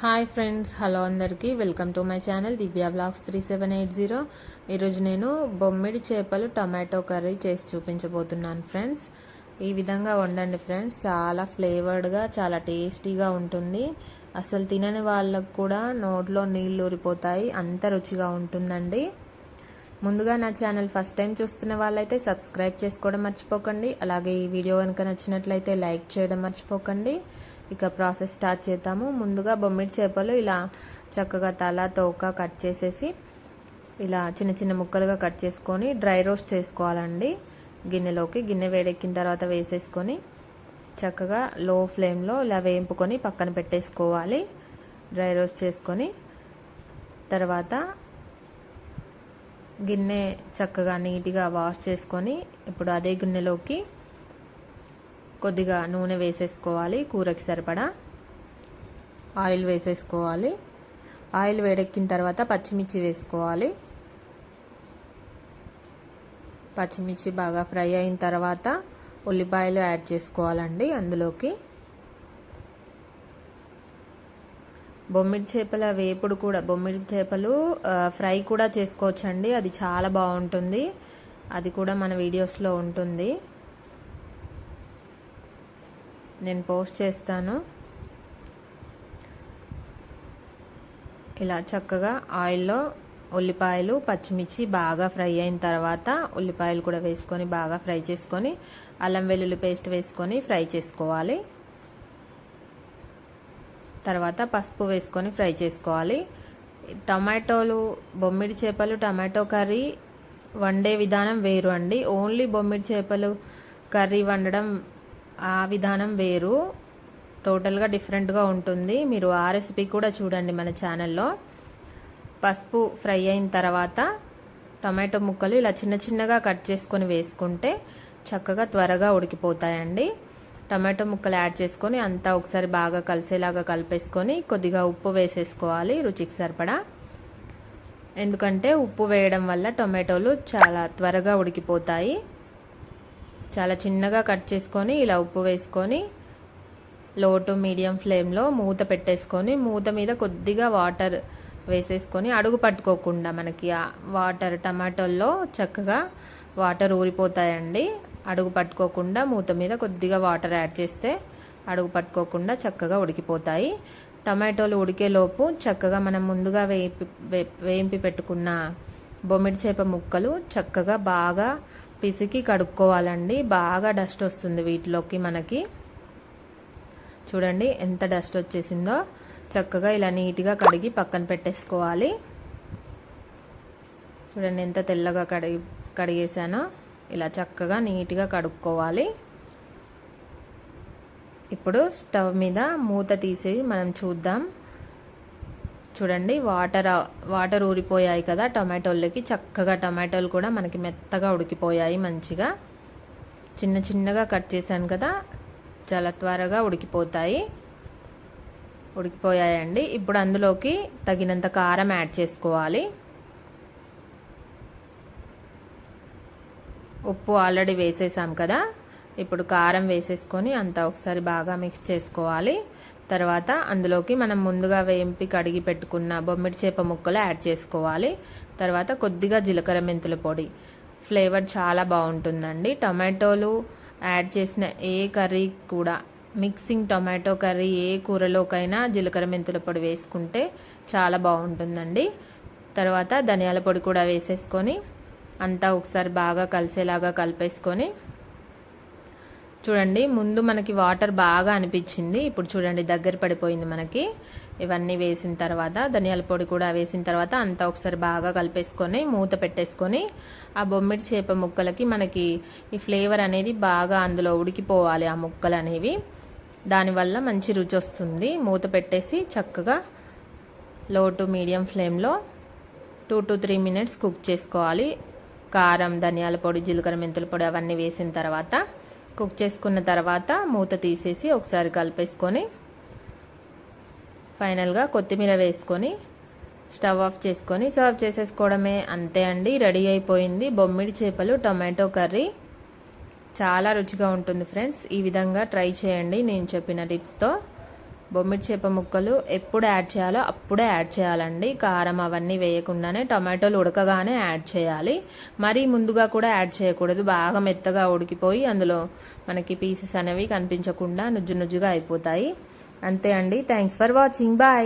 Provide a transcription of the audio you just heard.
Hi friends hello అందరికీ. Welcome to my channel Divya blogs three seven eight zero ఈరోజు నేను బొమ్మిడి చేపలు tomato curry చేసి చూపించబోతున్నాను ఫ్రెండ్స్ ఈ విధంగా వండండి ఫ్రెండ్స్ చాలా ఫ్లేవర్డ్గా చాలా టేస్టీగా ఉంటుంది. అసలు తినని వాళ్ళకు కూడా నోట్లో నీళ్ళు ఊరిపోతాయి. అంత రుచిగా ఉంటుందండి. ముందుగా నా ఛానల్ ఫస్ట్ టైం చూస్తున్న వాళ్ళైతే సబ్స్క్రైబ్ చేసుకోవడం మర్చిపోకండి. అలాగే ఈ వీడియో కనుక నచ్చినట్లయితే లైక్ చేయడం మర్చిపోకండి. ఇక ప్రాసెస్ స్టార్ట్ చేద్దాము. ముందుగా బొమ్మిడి చేపలు ఇలా చక్కగా తల తోక కట్ చేసేసి ఇలా చిన్న చిన్న ముక్కలుగా కట్ చేసుకొని డ్రై రోస్ట్ చేసుకోవాలండి. గిన్నెలోకి గిన్నె వేడెక్కిన తర్వాత వేసేసుకొని చక్కగా లో ఫ్లేమ్లో ఇలా వేయింపుకొని పక్కన పెట్టేసుకోవాలి. డ్రై రోస్ట్ చేసుకొని తర్వాత గిన్నె చక్కగా నీట్గా వాష్ చేసుకొని ఇప్పుడు అదే గిన్నెలోకి కొద్దిగా నూనె వేసేసుకోవాలి కూరకి సరిపడా ఆయిల్ వేసేసుకోవాలి. ఆయిల్ వేడెక్కిన తర్వాత పచ్చిమిర్చి వేసుకోవాలి. పచ్చిమిర్చి బాగా ఫ్రై అయిన తర్వాత ఉల్లిపాయలు యాడ్ చేసుకోవాలండి అందులోకి. బొమ్మిడి చేపల వేపుడు కూడా బొమ్మిడి చేపలు ఫ్రై కూడా చేసుకోవచ్చండి. అది చాలా బాగుంటుంది. అది కూడా మన వీడియోస్లో ఉంటుంది. నేను పోస్ట్ చేస్తాను. ఇలా చక్కగా ఆయిల్లో ఉల్లిపాయలు పచ్చిమిర్చి బాగా ఫ్రై అయిన తర్వాత ఉల్లిపాయలు కూడా వేసుకొని బాగా ఫ్రై చేసుకొని అల్లం వెల్లుల్లి పేస్ట్ వేసుకొని ఫ్రై చేసుకోవాలి. తర్వాత పసుపు వేసుకొని ఫ్రై చేసుకోవాలి. టమాటోలు బొమ్మిడి చేపలు టమాటో కర్రీ వండే విధానం వేరు అండి. ఓన్లీ బొమ్మిడి చేపలు కర్రీ వండడం ఆ విధానం వేరు. టోటల్గా డిఫరెంట్గా ఉంటుంది. మీరు ఆ రెసిపీ కూడా చూడండి మన ఛానల్లో పసుపు ఫ్రై అయిన తర్వాత టమాటో ముక్కలు ఇలా చిన్న చిన్నగా కట్ చేసుకొని వేసుకుంటే చక్కగా త్వరగా ఉడికిపోతాయండి. టమాటో ముక్కలు యాడ్ చేసుకొని అంతా ఒకసారి బాగా కలిసేలాగా కలిపేసుకొని కొద్దిగా ఉప్పు వేసేసుకోవాలి రుచికి సరిపడా. ఎందుకంటే ఉప్పు వేయడం వల్ల టొమాటోలు చాలా త్వరగా ఉడికిపోతాయి. చాలా చిన్నగా కట్ చేసుకొని ఇలా ఉప్పు వేసుకొని లో టు మీడియం ఫ్లేమ్లో మూత పెట్టేసుకొని మూత మీద కొద్దిగా వాటర్ వేసేసుకొని అడుగు పట్టుకోకుండా మనకి వాటర్ టమాటోల్లో చక్కగా వాటర్ ఊరిపోతాయండి. అడుగు పట్టుకోకుండా మూత మీద కొద్దిగా వాటర్ యాడ్ చేస్తే అడుగు పట్టుకోకుండా చక్కగా ఉడికిపోతాయి. టమాటోలు ఉడికేలోపు చక్కగా మనం ముందుగా వేపి వేయింపి పెట్టుకున్న బొమ్మిడి చేప ముక్కలు చక్కగా బాగా పిసికి కడుక్కోవాలండి. బాగా డస్ట్ వస్తుంది వీటిలోకి మనకి. చూడండి ఎంత డస్ట్ వచ్చేసిందో. చక్కగా ఇలా నీట్గా కడిగి పక్కన పెట్టేసుకోవాలి. చూడండి ఎంత తెల్లగా కడిగి కడిగేసానో ఇలా చక్కగా నీట్గా కడుక్కోవాలి. ఇప్పుడు స్టవ్ మీద మూత తీసి మనం చూద్దాం. చూడండి వాటర్ వాటర్ ఊరిపోయాయి కదా టమాటోలకి. చక్కగా టమాటోలు కూడా మనకి మెత్తగా ఉడికిపోయాయి మంచిగా. చిన్న చిన్నగా కట్ చేశాను కదా చాలా త్వరగా ఉడికిపోతాయి. ఉడికిపోయాయండి. ఇప్పుడు అందులోకి తగినంత కారం యాడ్ చేసుకోవాలి. ఉప్పు ఆల్రెడీ వేసేసాం కదా. ఇప్పుడు కారం వేసేసుకొని అంతా ఒకసారి బాగా మిక్స్ చేసుకోవాలి. తర్వాత అందులోకి మనం ముందుగా వేంపి కడిగి పెట్టుకున్న బొమ్మిడి చేప ముక్కలు యాడ్ చేసుకోవాలి. తర్వాత కొద్దిగా జీలకర్ర మెంతుల పొడి. ఫ్లేవర్ చాలా బాగుంటుందండి. టొమాటోలు యాడ్ చేసిన ఏ కర్రీ కూడా మిక్సింగ్ టొమాటో కర్రీ ఏ కూరలోకైనా జీలకర్ర మెంతుల పొడి వేసుకుంటే చాలా బాగుంటుందండి. తర్వాత ధనియాల పొడి కూడా వేసేసుకొని అంతా ఒకసారి బాగా కలిసేలాగా కలిపేసుకొని చూడండి ముందు మనకి వాటర్ బాగా అనిపించింది. ఇప్పుడు చూడండి దగ్గర పడిపోయింది మనకి. ఇవన్నీ వేసిన తర్వాత ధనియాల పొడి కూడా వేసిన తర్వాత అంతా ఒకసారి బాగా కలిపేసుకొని మూత పెట్టేసుకొని ఆ బొమ్మిడి చేప ముక్కలకి మనకి ఈ ఫ్లేవర్ అనేది బాగా అందులో ఉడికిపోవాలి ఆ ముక్కలు అనేవి. దానివల్ల మంచి రుచి వస్తుంది. మూత పెట్టేసి చక్కగా లో టు మీడియం ఫ్లేమ్లో two to three minutes cook చేసుకోవాలి. కారం ధనియాల పొడి జీలకర్ర మెంతుల పొడి అవన్నీ వేసిన తర్వాత కుక్ చేసుకున్న తర్వాత మూత తీసేసి ఒకసారి కలిపేసుకొని ఫైనల్గా కొత్తిమీర వేసుకొని స్టవ్ ఆఫ్ చేసుకొని సర్వ్ చేసేసుకోవడమే. అంతే అండి రెడీ అయిపోయింది. బొమ్మిడి చేపలు టొమాటో కర్రీ. చాలా రుచిగా ఉంటుంది ఫ్రెండ్స్. ఈ విధంగా ట్రై చేయండి నేను చెప్పిన టిప్స్తో. బొమ్మిడి చేప ముక్కలు ఎప్పుడు యాడ్ చేయాలో అప్పుడే యాడ్ చేయాలండి. కారం అవన్నీ వేయకుండానే టమాటోలు ఉడకగానే యాడ్ చేయాలి. మరీ ముందుగా కూడా యాడ్ చేయకూడదు. బాగా మెత్తగా ఉడికిపోయి అందులో మనకి పీసెస్ అనేవి కనిపించకుండా నుజ్జు నుజ్జుగా అయిపోతాయి. అంతే అండి. Thanks for watching. బాయ్.